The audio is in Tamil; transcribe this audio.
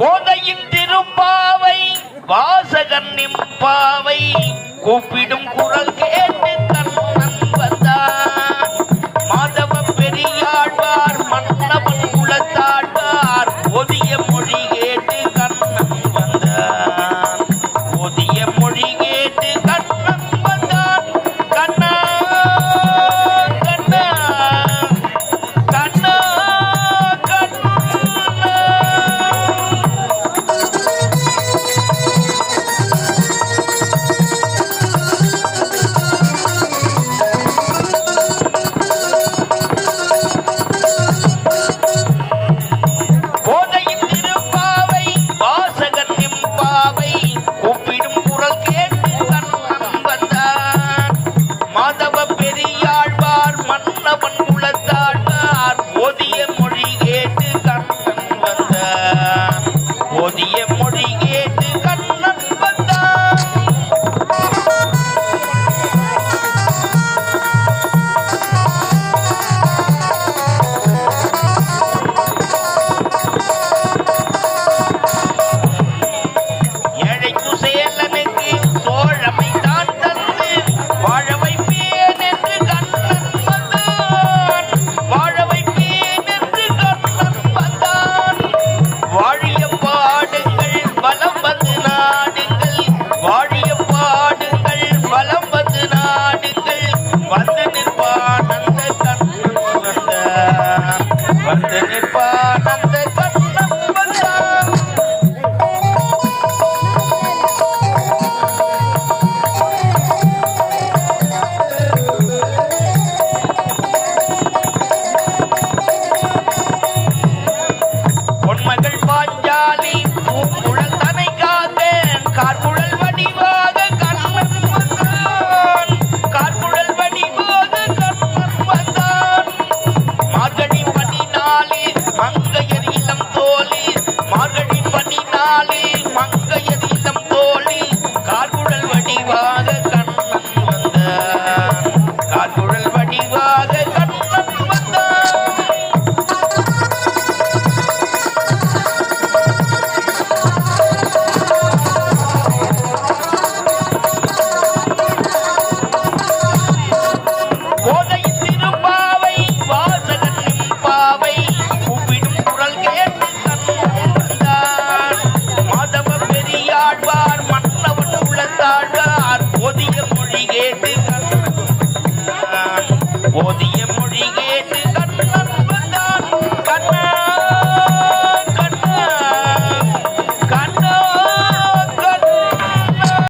கோதையின் திருப்பாவை வாசகன் நிம்பாவை கூப்பிடும் குரல் கே